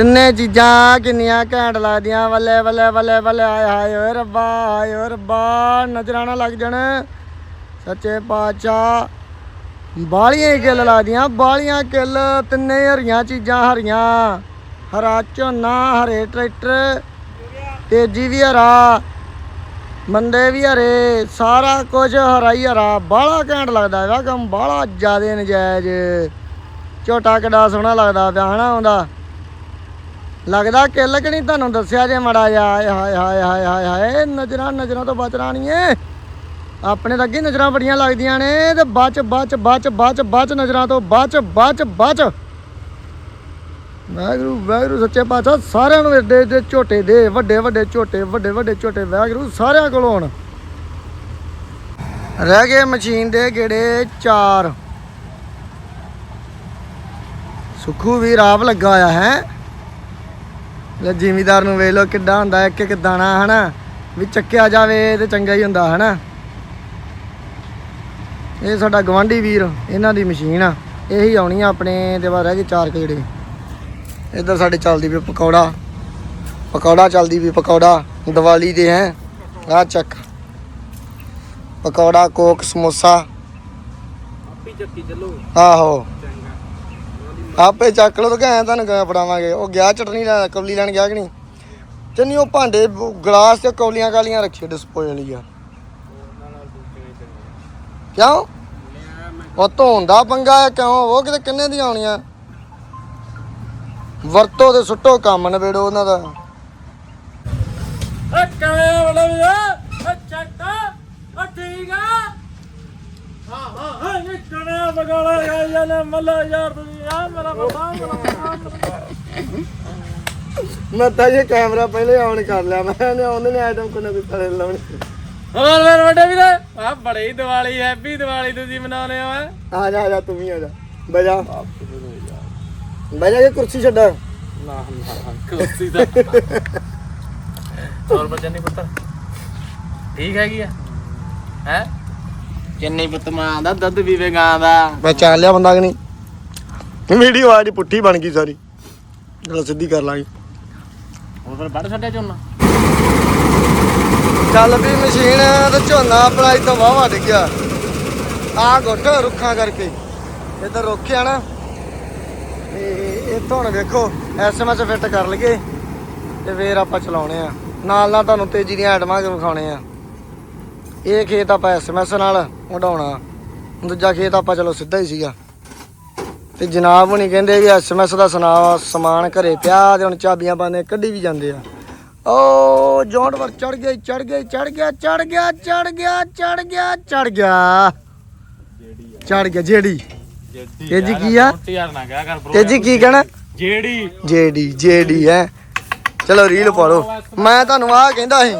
ਤਿੰਨੇ ਚੀਜ਼ਾਂ ਕਿੰਨੀਆਂ ਘੈਂਟ ਲੱਗਦੀਆਂ। ਬੱਲੇ ਬੱਲੇ ਬੱਲੇ ਬੱਲੇ ਹਾਏ ਹਾਏ, ਓਏ ਰੱਬਾ, ਹਾਏ, ਓਏ ਰੱਬਾ, ਨਜ਼ਰਾਂ ਨਾ ਲੱਗ ਜਾਣ। ਸੱਚੇ ਪਾਤਸ਼ਾਹ ਬਾਲੀਆਂ ਕਿੱਲ ਲੱਗਦੀਆਂ ਬਾਲੀਆਂ ਕਿੱਲ, ਤਿੰਨੇ ਹਰੀਆਂ ਚੀਜ਼ਾਂ ਹਰੀਆਂ। ਹਰਾ ਝੋਨਾ, ਹਰੇ ਟਰੈਕਟਰ, ਤੇਜੀ ਵੀ ਹਰਾ, ਮੰਦੇ ਵੀ ਹਰੇ, ਸਾਰਾ ਕੁਝ ਹਰਾ ਹੀ ਹਰਾ। ਬਾਹਲਾ ਘੈਂਟ ਲੱਗਦਾ ਵਾ ਕੰਮ, ਬਾਹਲਾ ਜ਼ਿਆਦੇ ਨਜਾਇਜ਼। ਝੋਟਾ ਕਿੱਡਾ ਸੋਹਣਾ ਲੱਗਦਾ ਪਿਆ, ਹਨਾ ਆਉਂਦਾ ਲੱਗਦਾ ਕਿੱਲ ਕਿ ਨਹੀਂ ਤੁਹਾਨੂੰ ਦੱਸਿਆ ਜੇ ਮੜਾ ਜਾ ਹਾਏ ਹਾਏ ਹਾਏ ਹਾਏ ਹਾਏ ਹਾਏ, ਨਜ਼ਰਾਂ ਨਜ਼ਰਾਂ ਤੋਂ ਬਚਣਾ ਨਹੀਂ ਏ। ਆਪਣੇ ਤਾਂ ਅੱਗੇ ਨਜ਼ਰਾਂ ਬੜੀਆਂ ਲੱਗਦੀਆਂ ਨੇ ਤੇ ਬਚ ਬਚ ਬਚ ਬਚ ਬਚ ਨਜ਼ਰਾਂ ਤੋਂ, ਬਚ ਬਚ ਬਚ। ਵਾਹਿਗੁਰੂ ਵਾਹਿਗੁਰੂ, ਸੱਚੇ ਪਾਤਸ਼ਾਹ, ਸਾਰਿਆਂ ਨੂੰ ਏਡੇ ਏਡੇ ਝੋਟੇ ਦੇ, ਵੱਡੇ ਵੱਡੇ ਝੋਟੇ, ਵੱਡੇ ਵੱਡੇ ਝੋਟੇ, ਵਾਹਿਗੁਰੂ, ਸਾਰਿਆਂ ਕੋਲ ਹੋਣ। ਰਹਿ ਗਏ ਮਸ਼ੀਨ ਦੇ ਗੇੜੇ 4 ਸੁਖੂ ਵੀ ਰਾਵ ਲੱਗਾ ਹੋਇਆ ਹੈ। ਲੈ ਜ਼ਿਮੀਦਾਰ ਨੂੰ ਵੇਖ ਲੋ ਕਿੱਡਾ ਹੁੰਦਾ ਇੱਕ ਇੱਕ ਦਾਣਾ ਹਨਾ? ਵੀ ਚੱਕਿਆ ਜਾਵੇ ਤੇ ਚੰਗਾ ਹੀ ਹੁੰਦਾ ਹਨਾ? ਇਹ ਸਾਡਾ ਗਵਾਂਢੀ ਵੀਰ ਇਹਨਾਂ ਦੀ ਮਸ਼ੀਨ ਆ। ਇਹੀ ਆਉਣੀ ਆ ਆਪਣੇ ਦੇ ਬਾਅਦ ਰਹਿ ਗਏ ਚਾਰ ਕਿਹੜੇ ਇੱਧਰ ਸਾਡੇ ਚੱਲਦੀ ਵੀ ਪਕੌੜਾ। ਪਕੌੜਾ ਚੱਲਦੀ ਵੀ ਪਕੌੜਾ। ਦੀਵਾਲੀ ਦੇ ਹੈ। ਆ ਚੱਕ। ਪਕੌੜਾ ਕੋਕ ਸਮੋਸਾ। ਆਪੀ ਚੱਕੀ ਚੱਲੋ ਆਹੋ। ਆਪੇ ਚੱਕ ਲਓ ਤਾਂ ਕਹਿ ਤੁਹਾਨੂੰ ਕਿਵੇਂ ਫੜਾਵਾਂਗੇ। ਉਹ ਗਿਆ ਚਟਨੀ ਲੈ ਕੌਲੀ ਲੈਣ ਗਿਆ ਕਿ ਨਹੀਂ? ਚੰਨੀ ਉਹ ਭਾਂਡੇ ਗਲਾਸ ਤੇ ਕੌਲੀਆਂ ਕਾਲੀਆਂ ਰੱਖੀ ਡਿਸਪੋਜ਼ਲ ਵਾਲੀ ਆ। ਕਿਉਂ? ਉਹ ਧੋਣ ਦਾ ਪੰਗਾ ਹੈ, ਕਿਉਂ? ਉਹ ਕਿਤੇ ਕਿੰਨੇ ਦੀ ਆਉਣੀਆਂ ਵਰਤੋ ਤੇ ਸੁੱਟੋ, ਕੰਮ ਨਵੇੜੋ ਉਹਨਾਂ ਦਾ। ਓ ਕਿਵੇਂ ਬੜਾ ਵੀ ਓ ਚੱਕਾ ਓ ਠੀਕ ਆ। ਹਾਂ ਹਾਂ ਇਹ ਕਣੇ ਬਗਾਲਾ ਗਿਆ ਯਾਰ ਮੱਲਾ ਯਾਰ ਤੁਸੀਂ ਆ ਮੇਰਾ ਬਤਾ ਮੇਰਾ ਮੈਂ ਤਾਂ ਇਹ ਕੈਮਰਾ ਪਹਿਲੇ ਆਨ ਕਰ ਲਿਆ ਮੈਂ ਨੇ ਉਹਨੇ ਨੇ ਆਈਟਮ ਕੋਈ ਨਾ ਕੋਈ ਥਲੇ ਲਾਉਣੀ। ਹੋਰ ਮੇਰੇ ਵੱਡੇ ਵੀਰੇ? ਆ ਬੜੀ ਦੀਵਾਲੀ ਹੈਪੀ ਦੀਵਾਲੀ ਤੁਸੀਂ ਮਨਾਉਂਦੇ ਹੋ ਹੈ? ਆ ਜਾ ਆ ਜਾ ਤੂੰ ਵੀ ਆ ਜਾ। ਬਹਿ ਜਾ। ਬਹਿ ਜਾ ਇਹ ਕੁਰਸੀ ਛੱਡ। ਨਾ ਨਾ ਕੁਰਸੀ ਦਾ ਹੋਰ ਬੱਚਾ ਨਹੀਂ ਪੁੱਤਰ ਠੀਕ ਹੈਗੀ ਆ? ਹੈ? ਚੰਨੀ ਪੁੱਤ ਮਾਂ ਦਾ ਦੁੱਧ ਪੀਵੇ ਗਾਂ ਦਾ ਪਹਿਚਾਨ ਲਿਆ ਬੰਦਾ ਕਿ ਨਹੀਂ? ਵੀਡੀਓ ਆ ਜੀ ਪੁੱਠੀ ਬਣ ਗਈ ਸਾਰੀ। ਚਲੋ ਸਿੱਧੀ ਕਰ ਲਾਂਗੇ। ਹੋਰ ਫਿਰ ਵੱਢ ਛੱਡਿਆ ਝੋਨਾ? ਚੱਲ ਵੀ ਮਸ਼ੀਨ ਤੇ ਝੋਨਾ ਆਪਣਾ ਇਤੋਂ ਵਾਵਾ ਡਿੱਗਿਆ। ਆ ਗੁੱਟ ਰੁੱਖਾਂ ਕਰਕੇ। ਇੱਧਰ ਰੁੱਖਿਆ ਨਾ। ਤੇ ਇੱਥੋਂ ਹੁਣ ਵੇਖੋ ਐਸਐਮਐਸ ਫਿੱਟ ਕਰ ਲਈਏ। ਤੇ ਫੇਰ ਆਪਾਂ ਚਲਾਉਣੇ ਆ। ਨਾਲ ਨਾਲ ਤੁਹਾਨੂੰ ਤੇਜ਼ੀ ਦੀਆਂ ਆਈਟਮਾਂ ਵਿਖਾਉਣੇ ਆ। ਇਹ ਖੇਤ ਆਪਾਂ ਐਸਐਮਐਸ ਨਾਲ ਵਢਾਉਣਾ ਦੂਜਾ ਖੇਤ ਆਪਾਂ ਚਲੋ ਸਿੱਧਾ ਹੀ ਸੀਗਾ। ਤੇ ਜਨਾਬ ਹੁਣੀ ਕਹਿੰਦੇ ਵੀ ਐਸਐਮਐਸ ਦਾ ਸੁਣਾ ਸਮਾਨ ਘਰੇ ਪਿਆ ਤੇ ਹੁਣ ਚਾਬੀਆਂ ਪਾਉਂਦੇ ਕੱਢੀ ਵੀ ਜਾਂਦੇ ਆ। ਓ ਜੌਂਡਵਰ ਚੜ ਗਿਆ ਚੜ ਗਿਆ ਚੜ ਗਿਆ ਚੜ ਗਿਆ ਚੜ ਗਿਆ ਚੜ ਗਿਆ ਚੜ ਗਿਆ। ਚੜ ਗਿਆ ਜਿਹੜੀ ਇਹ ਜੀ ਕੀ ਆ? ਤੇ ਜੀ ਕੀ ਕਹਿਣਾ? ਜਿਹੜੀ ਜੇਡੀ ਜੇਡੀ ਹੈ। ਚਲੋ ਰੀਲ ਪਾ ਲਓ। ਮੈਂ ਤੁਹਾਨੂੰ ਆਹ ਕਹਿੰਦਾ ਸੀ।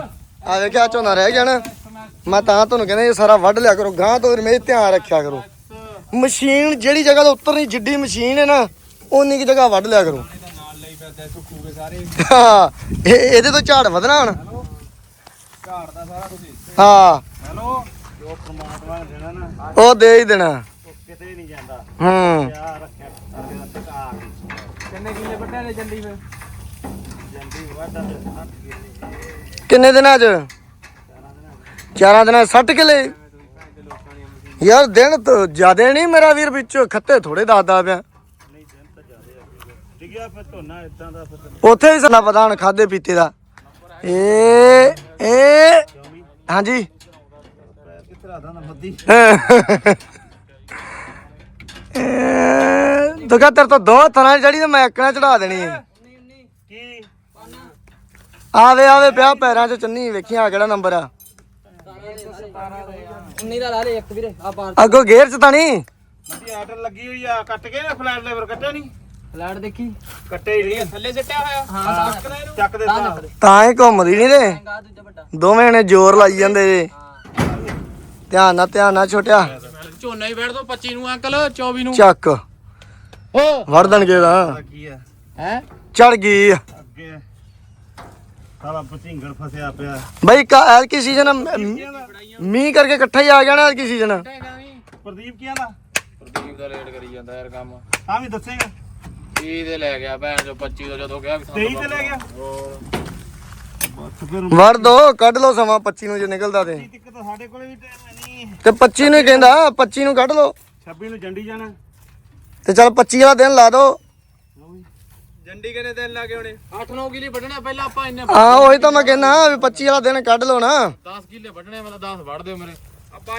ਆ ਵੇਖਿਆ ਝੋਨਾ ਰਹਿ ਗਿਆ ਨਾ। ਮੈਂ ਤਾਂ ਤੁਹਾਨੂੰ ਕਹਿੰਦਾ ਇਹ ਸਾਰਾ ਵੱਢ ਲਿਆ ਕਰੋ ਗਾਂ ਤੋਂ ਮੇਰੇ ਧਿਆਨ ਰੱਖਿਆ ਕਰੋ। ਮਸ਼ੀਨ ਜਿਹੜੀ ਜਗ੍ਹਾ ਤੋਂ ਉਤਰਨੀ ਜਿੱਡੀ ਮਸ਼ੀਨ ਹੈ ਨਾ ਉਨੀ ਕੀ ਜਗ੍ਹਾ ਵੱਢ ਲਿਆ ਕਰੋ। ਹਾਂ, ਇਹ ਇਹਦੇ ਤੋਂ ਝਾੜ ਵਧਣਾ ਹੁਣ। ਘਾੜ ਦਾ ਸਾਰਾ ਕੁਝ ਹਾਂ। ਹੈਲੋ ਜੋ ਪ੍ਰਮਾਤਮਾ ਨੇ ਦੇਣਾ ਨਾ ਉਹ ਦੇ ਹੀ ਦੇਣਾ। ਉਹ ਕਿਤੇ ਨਹੀਂ ਜਾਂਦਾ ਹੂੰ। ਆ ਰੱਖਿਆ ਸਾਡੇ ਦਾ ਘਾੜ ਕਿੰਨੇ ਕਿੱਲੇ ਵੱਢਿਆ ਨੇ ਜੰਡੀ ਫਿਰ ਜੰਡੀ ਵੱਢਾ ਤੇ 60 ਕਿੱਲੇ ਕਿੰਨੇ ਦਿਨਾਂ ਚ? ਚਾਰਾਂ ਦਿਨਾਂ 60 ਕਿਲੇ ਯਾਰ ਦਿਨ ਤਾਂ ਜ਼ਿਆਦੇ ਨਹੀਂ ਮੇਰਾ ਵੀਰ ਵਿੱਚੋਂ ਖੱਤੇ ਥੋੜੇ ਦੱਸਦਾ ਪਿਆ। ਉੱਥੇ ਵੀ ਸਾਡਾ ਹੁਣ ਖਾਦੇ ਪੀਤੇ ਦਾ। ਏ ਏ ਹਾਂਜੀ। ਨਾ ਦੁਗਾ ਤੇਰੇ ਤੋਂ ਦੋ ਥਣਾ ਤੇ ਮੈਂ ਇੱਕਣਾ ਚੜਾ ਦੇਣੀ ਹੈ। ਆਵੇ ਆਵੇ ਪਿਆ ਪੈਰਾਂ 'ਚ ਚੰਨੀ ਵੇਖੀ ਆ ਕਿਹੜਾ ਨੰਬਰ ਆ। 19 ਦਾ ਲਾ ਲੈ ਇੱਕ ਵੀਰੇ ਆ ਬਾਹਰ ਅੱਗੋਂ ਗੇਅਰ 'ਚ ਤਾਂ ਨਹੀਂ ਮੱਦੀ ਆਰਡਰ ਲੱਗੀ ਹੋਈ ਆ ਕੱਟ ਕੇ ਨਾ ਫਲੈਟ ਲੈਵਰ ਕੱਟਿਆ ਨਹੀਂ ਫਲੈਟ ਦੇਖੀ। ਕੱਟੇ ਹੀ ਨਹੀਂ। ਥੱਲੇ ਸਿੱਟਿਆ ਹੋਇਆ। ਹਾਂ। ਚੱਕ ਦੇ ਸਾਹ ਤਾਂ। ਹੀ ਘੁੰਮਦੀ ਨਹੀਂ ਤੇ ਗਾ ਦੂਜਾ ਵੱਡਾ। ਦੋਵੇਂ ਨੇ ਜ਼ੋਰ ਲਾਈ ਜਾਂਦੇ ਜੇ। ਧਿਆਨ ਨਾਲ ਧਿਆਨ ਨਾਲ ਛੋਟਿਆ। ਝੋਨਾ ਹੀ ਬੈਠ ਦੋ 25 ਨੂੰ ਅੰਕਲ 24 ਨੂੰ। ਚੱਕ। ਓ ਵੜ ਦੇਣਗੇ ਦਾ ਕੀ ਆ। ਹੈ? ਚੜ ਗਈ ਅੱਗੇ ਸਾਲਾ ਪਚਿੰਗੜ ਫਸਿਆ ਪਿਆ। ਬਈ ਐਲ ਕੀ ਸੀਜ਼ਨ ਮੀਂਹ ਕਰਕੇ ਇਕੱਠਾ ਹੀ ਆ ਗਿਆ ਨਾ ਐਲ ਕੀ ਸੀਜ਼ਨ ਪ੍ਰਦੀਪ ਕੀ ਆਂਦਾ ਪ੍ਰਦੀਪ ਦਾ ਰੇਟ ਕਰੀ ਜਾਂਦਾ ਯਾਰ ਕੰਮ। ਹਾਂ ਵੀ ਦੱਸੇਗਾ। 30 ਦੇ ਲੈ ਗਿਆ ਭੈਣ ਜੋ 25 ਤੋਂ ਜਦੋਂ ਕਿਹਾ 23 ਤੇ ਲੈ ਗਿਆ। ਵੜ ਦੋ ਕੱਢ ਲਓ ਸਮਾਂ 25 ਨੂੰ ਜੇ ਨਿਕਲਦਾ ਤੇ। ਤਾਂ ਸਾਡੇ ਕੋਲੇ ਵੀ ਟਾਈਮ ਨਹੀਂ। ਤੇ 25 ਨੂੰ ਹੀ ਕਹਿੰਦਾ 25 ਨੂੰ ਕੱਢ ਲਓ। 26 ਨੂੰ ਜੰਡੀ ਜਾਣਾ। ਤੇ ਚਲ 25 ਵਾਲਾ ਦਿਨ ਲਾ ਦੋ। ਜੰਡੀ ਕਿੰਨੇ ਦਿਨ ਲਾ ਕੇ ਆਉਣੇ? 8-9 ਕਿਲੇ ਵੱਢਣੇ ਪਹਿਲਾਂ ਆਪਾਂ ਇੰਨੇ ਹਾਂ ਉਹੀ ਤਾਂ ਮੈਂ ਕਹਿੰਦਾ ਵੀ 25 ਵਾਲਾ ਦਿਨ ਕੱਢ ਲਓ ਨਾ। 10 ਕਿੱਲੇ ਵੱਢਣੇ ਮਤਲਬ 10 ਵੱਢ ਦਿਓ ਮੇਰੇ।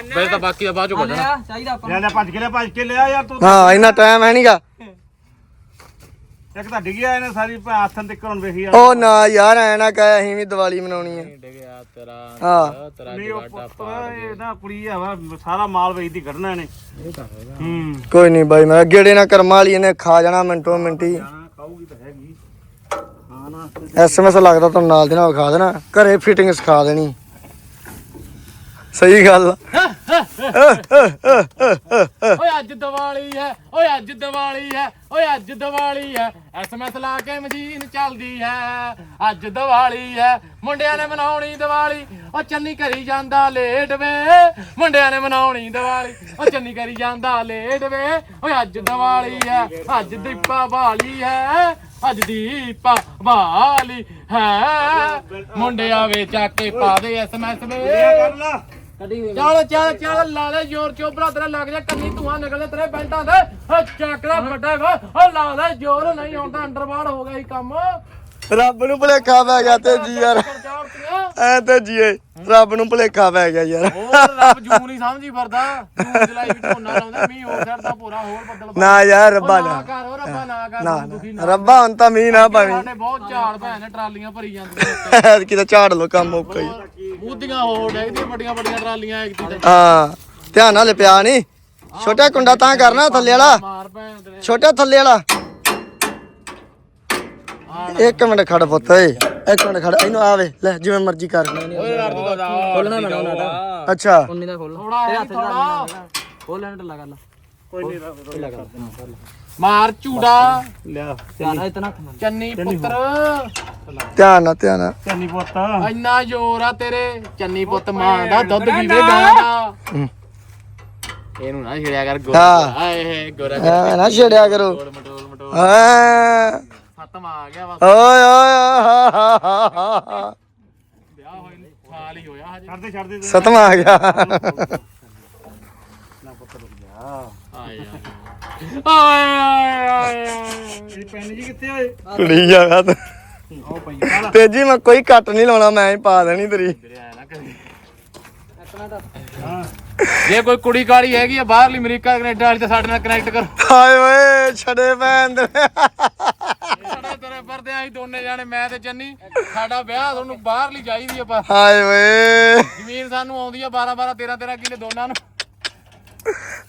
ਵੈਸੇ ਤਾਂ ਬਾਕੀ ਦਾ ਬਾਅਦ ਚੋਂ ਵੱਢਣਾ। ਚਾਹੀਦਾ ਆਪਾਂ ਲੈ ਲੈ ਭੱਜ ਕੇ ਲੈ ਭੱਜ ਕੇ ਲਿਆ ਯਾਰ ਤੂੰ ਹਾਂ ਇੰਨਾ ਟਾਈਮ ਹੈ ਨਹੀਂਗਾ ਇੱਕ ਤਾਂ ਡਿੱਗਿਆ ਇਹਨੇ ਸਾਰੀ ਹੱਥਾਂ ਤੇ ਕਰਨ ਵੇਖੀ ਯਾਰ ਉਹ ਨਾ ਯਾਰ ਐ ਨਾ ਕਹਿ ਅਸੀਂ ਵੀ ਦੀਵਾਲੀ ਮਨਾਉਣੀ ਡਿਗਿਆ ਤੇਰਾ ਹਾਂ। ਤੇਰਾ ਇਹ ਨਾ ਕੁੜੀ ਆ ਵਾ ਸਾਰਾ ਮਾਲ ਵੇਚਦੀ ਕੱਢਣਾ ਇਹਨੇ। ਹੂੰ। ਕੋਈ ਨਹੀਂ ਬਾਈ ਮੈਂ ਗੇੜੇ ਨਾ ਕਰਮਾ ਵਾਲੀ ਇਹਨੇ ਖਾ ਜਾਣਾ ਮਿੰਟੋ ਮਿੰਟੀ ਜਾਣਾ ਖਾਊਗੀ ਤਾਂ ਹੈਗੀ ਹਾਂ ਨਾ ਐਸਐਮਐਸ ਲੱਗਦਾ ਤੁਹਾਨੂੰ ਨਾਲ ਦੇ ਨਾਲ ਵਿਖਾ ਦੇਣਾ ਘਰੇ ਫਿਟਿੰਗ ਸਿਖਾ ਦੇਣੀ। ਸਹੀ ਗੱਲ ਓਏ ਅੱਜ ਦੀਵਾਲੀ ਹੈ, ਓਏ ਅੱਜ ਦੀਵਾਲੀ ਹੈ, ਓਏ ਅੱਜ ਦੀਵਾਲੀ ਹੈ। ਐਸਐਮਐਸ ਲਾ ਕੇ ਮਸ਼ੀਨ ਚੱਲਦੀ ਹੈ। ਅੱਜ ਦੀਵਾਲੀ ਹੈ, ਮੁੰਡਿਆਂ ਨੇ ਮਨਾਉਣੀ ਦੀਵਾਲੀ। ਓ ਚੰਨੀ ਕਰੀ ਜਾਂਦਾ ਲੇਟ ਵੇ, ਮੁੰਡਿਆਂ ਨੇ ਮਨਾਉਣੀ ਦੀਵਾਲੀ। ਓ ਚੰਨੀ ਕਰੀ ਜਾਂਦਾ ਲੇਟ ਵੇ, ਓਏ ਅੱਜ ਦੀਵਾਲੀ ਹੈ, ਅੱਜ ਦੀਪਾ ਬਾਲੀ ਹੈ, ਅੱਜ ਦੀਪਾ ਬਾਲੀ ਹੈ। ਮੁੰਡਿਆਂ ਵੇ ਚੱਕ ਕੇ ਪਾ ਦੇ ਐਸਐਮਐਸ ਵੇ ਲਾ ਚੱਲ ਚੱਲ ਚੱਲ ਲਾਲੇ ਜ਼ੋਰ ਚੋਬਰਾ ਤੇਰਾ ਲੱਗ ਜਾ ਕੰਨੀ ਧੂਆਂ ਨਿਕਲਦੇ ਤੇਰੇ ਬੈਲਟਾਂ ਦੇ। ਓ ਚੱਕਰਾ ਵੱਡਾ ਵਾ ਓ ਲਾ ਲੈ ਜ਼ੋਰ ਨਹੀਂ ਆਉਂਦਾ ਅੰਡਰਵਾਲ ਹੋ ਗਿਆ ਹੀ ਕੰਮ। ਰੱਬ ਨੂੰ ਭੁਲੇਖਾ ਪੈ ਗਿਆ ਤੇ ਜੀ ਯਾਰ। ਐ ਤੇ ਜੀਏ ਰੱਬ ਨੂੰ ਭੁਲੇਖਾ ਪੈ ਗਿਆ ਯਾਰ। ਹੋਰ ਰੱਬ ਜੂਨ ਨਹੀਂ ਸਮਝੀ ਫਿਰਦਾ। ਜੂਨ ਜੁਲਾਈ ਵਿੱਚ ਝੋਨਾ ਲਾਉਂਦਾ ਮੀਂਹ ਹੋ ਛੱਡਦਾ ਪੂਰਾ ਹੋਰ ਬੱਦਲ ਨਾ ਯਾਰ ਰੱਬਾ ਨਾ ਨਾ। ਕਰ ਰੱਬਾ ਨਾ ਕਰ ਨਾ ਸਾਨੂੰ ਦੁਖੀ ਨਾ। ਰੱਬਾ ਹੁਣ ਤਾਂ ਮੀਂਹ ਨਾ ਪਾਵੀਂ। ਸਾਡੇ ਬਹੁਤ ਝਾੜ ਭੈਣ ਨੇ ਟਰਾਲੀਆਂ ਭਰੀ ਜਾਂਦੀਆਂ ਕਿਤੇ ਝਾੜ ਲੋ ਕੰਮ ਮੁੱਕ ਗਈ ਮੂਧੀਆਂ ਹੋ ਡੈਗਦੀਆਂ ਵੱਡੀਆਂ ਵੱਡੀਆਂ ਟਰਾਲੀਆਂ ਇੱਕ ਤੇ ਹਾਂ ਧਿਆਨ ਨਾਲ ਪਿਆ ਨਹੀਂ ਛੋਟਾ ਕੁੰਡਾ ਤਾਂ ਕਰਨਾ ਥੱਲੇ ਵਾਲਾ। ਛੋਟਾ ਥੱਲੇ ਵਾਲਾ। ਇੱਕ ਮਿੰਟ ਖੜ ਪੁੱਤ ਓਏ ਇੱਕ ਮਿੰਟ ਖੜ ਇਹਨੂੰ ਆਵੇ ਲੈ ਜਿਵੇਂ ਮਰਜ਼ੀ ਕਰ। ਓਏ ਯਾਰ ਤੂੰ ਦਾ ਖੋਲਣਾ ਪੈਣਾ ਉਹਨਾਂ ਦਾ ਅੱਛਾ। ਉਨੀ ਦਾ ਖੋਲ ਥੋੜਾ ਹੈ ਥੋੜਾ ਖੋਲਣ ਢੱਲਾ ਕਰ ਲਾ ਕੋਈ ਨਹੀਂ ਮਾਰ ਝੂੜਾ। ਲਿਆ। ਧਿਆਨ ਇਤਨਾ ਹੱਥ ਨਾਲ ਚੰਨੀ ਪੁੱਤਰ। ਧਿਆਨ ਨਾਲ ਧਿਆਨ ਨਾਲ। ਚੰਨੀ ਪੁੱਤ। ਇੰਨਾ ਜ਼ੋਰ ਆ ਤੇਰੇ। ਚੰਨੀ ਪੁੱਤ ਮਾਂ ਦਾ ਦੁੱਧ ਪੀਵੇ ਗਾਂ ਦਾ। ਹੂੰ। ਇਹਨੂੰ ਨਾ ਛੇੜਿਆ ਕਰ ਹਾਂ। ਗੋਰਾ। ਆਏ ਗੋਰਾ। ਨਾ ਛੇੜਿਆ ਕਰੋ। ਮਟੋਲ ਖਤਮ ਆ ਗਿਆ ਬਸ। ਓਏ ਓਏ ਹਾ ਹਾ ਹਾ ਹਾ ਵਿਆਹ ਹੋਏ ਨੂੰ ਸਾਲ ਹੀ ਹੋਇਆ ਹਜੇ। ਛੱਡ ਦੇ ਛੱਡ ਦੇ। ਤੂੰ। ਸਤਮ ਆ ਗਿਆ। ਆਏ ਆਏ ਆਏ। ਆਏ ਇਹ ਪੈਨ ਜੀ ਕਿੱਥੇ ਓਏ ਕੁੜੀ ਜਾਗਾ ਤੂੰ। ਉਹ ਪਈ ਚੱਲ। ਤੇਜੀ ਮੈਂ ਕੋਈ ਕੱਟ ਨਹੀਂ ਲਾਉਣਾ ਮੈਂ ਹੀ ਪਾ ਦੇਣੀ ਤੇਰੀ। ਆਇਆ ਨਾ ਹਾਂ। ਜੇ ਕੋਈ ਕੁੜੀ ਕਾੜੀ ਹੈਗੀ ਆ ਬਾਹਰਲੀ ਅਮਰੀਕਾ ਕੈਨੇਡਾ ਵਾਲੀ ਤਾਂ ਸਾਡੇ ਨਾਲ ਕਨੈਕਟ ਕਰੋ। ਹਾਏ ਓਏ ਛੜੇ ਪੈਣ ਦੇ ਆਈ ਦੋਨੇ ਜਾਣੇ ਮੈਂ ਤੇ ਚੰਨੀ ਸਾਡਾ ਵਿਆਹ ਤੁਹਾਨੂੰ ਬਾਹਰਲੀ ਚਾਹੀਦੀ ਆ ਪਰ ਹਾਏ ਓਏ ਜ਼ਮੀਨ ਸਾਨੂੰ ਆਉਂਦੀ ਆ 12 12 13 13 ਕਿੱਲੇ ਦੋਨਾਂ ਨੂੰ।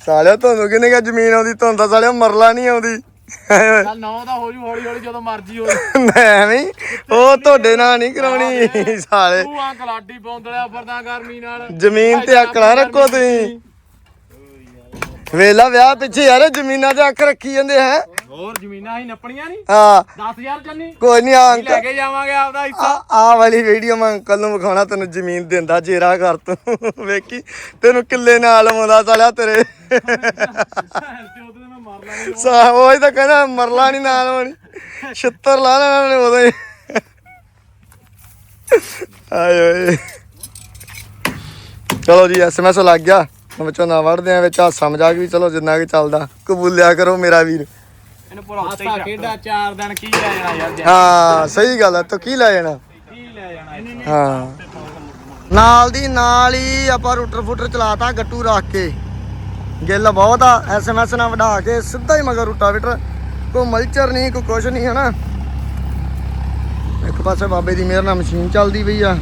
ਸਾਲਿਆ ਤੁਹਾਨੂੰ ਕਿਹਨੇ ਕਿਹਾ ਜ਼ਮੀਨ ਆਉਂਦੀ? ਤੁਹਾਨੂੰ ਤਾਂ ਸਾਲਿਆ ਮਰਲਾ ਨਹੀਂ ਆਉਂਦੀ। ਚੱਲ ਨੌ ਦਾ ਹੋ ਜੂ ਹੌਲੀ ਹੌਲੀ ਜਦੋਂ ਮਰਜ਼ੀ ਹੋ ਮੈਂ ਵੀ ਉਹ ਤੁਹਾਡੇ ਨਾਲ ਨਹੀਂ ਕਰਾਉਣੀ ਸਾਲੇ। ਤੂੰ ਆ ਕਲਾਡੀ ਪਾਉਂਦਲਿਆ ਫਿਰਦਾ ਗਰਮੀ ਨਾਲ। ਜ਼ਮੀਨ ਤੇ ਆਕੜਾ ਰੱਖੋ ਤੁਸੀਂ। ਵੇਲਾ ਵਿਆਹ ਪਿੱਛੇ ਯਾਰ ਜ਼ਮੀਨਾਂ ਤੇ ਅੱਖ ਰੱਖੀ ਜਾਂਦੇ ਹੈ। ਹੋਰ ਜ਼ਮੀਨਾਂ ਹੀ ਨੱਪਣੀਆਂ ਨਹੀਂ? ਹਾਂ। 10000 ਚੰਨੀ। ਕੋਈ ਨਹੀਂ ਆ ਲੈ ਕੇ ਜਾਵਾਂਗੇ ਆਪਦਾ ਹਿੱਸਾ। ਆ ਵਾਲੀ ਵੀਡੀਓ ਮੈਂ ਅੰਕਲ ਨੂੰ ਵਿਖਾਉਣਾ ਤੈਨੂੰ ਜ਼ਮੀਨ ਦਿੰਦਾ ਜੇਰਾ ਕਰ ਤੂੰ। ਵੇਖੀ ਤੈਨੂੰ ਕਿੱਲੇ ਨਾਲ ਆਉਂਦਾ ਸਾਲਿਆ ਤੇਰੇ। ਸਾ ਉਹ ਤਾਂ ਕਹਿੰਦਾ ਮਰਲਾ ਨਹੀਂ ਨਾਲ ਹੋਣੀ ਛਿੱਤਰ ਲਾ ਲੈਣਾ ਨੇ ਉਦੋਂ ਹੀ। ਆਏ ਓਏ ਚਲੋ ਜੀ ਐਸਐਮਐਸ ਲੱਗ ਗਿਆ। ਵਿੱਚੋਂ ਨਾ ਵੜਦੇ ਆ ਵਿੱਚ ਹਾਸਾ ਮਜ਼ਾਕ ਵੀ ਚਲੋ ਜਿੰਨਾ ਕਿ ਚੱਲਦਾ। ਕਬੂਲਿਆ ਕਰੋ ਮੇਰਾ ਵੀਰ। ਇਹਨੂੰ ਪੂਰਾ ਉੱਤੇ ਹਾਸਾ ਖੇਡਾ ਚਾਰ ਦਿਨ ਕੀ ਲੈ ਜਾਣਾ ਯਾਰ ਦਿਹਾੜੀ? ਹਾਂ ਸਹੀ ਗੱਲ ਹੈ ਤੂੰ ਕੀ ਲੈ ਜਾਣਾ? ਕੀ ਲੈ ਜਾਣਾ ਹਾਂ। ਨਾਲ ਦੀ ਨਾਲ ਹੀ ਆਪਾਂ ਰੂਟਰ ਫੂਟਰ ਚਲਾਤਾ ਗੱਟੂ ਰੱਖ ਕੇ। ਗਿੱਲ ਬਹੁਤ ਆ ਐਸਐਮਐਸ ਨਾਲ ਵਢਾ ਕੇ ਸਿੱਧਾ ਹੀ ਮਗਰ ਰੂਟਾਵੀਟਰ। ਕੋਈ ਮਲਚਰ ਨਹੀਂ ਕੋਈ ਕੁਛ ਨਹੀਂ ਹਨਾ? ਇੱਕ ਪਾਸੇ ਬਾਬੇ ਦੀ ਮਿਹਰ ਨਾਲ ਮਸ਼ੀਨ ਚੱਲਦੀ ਪਈ ਆ।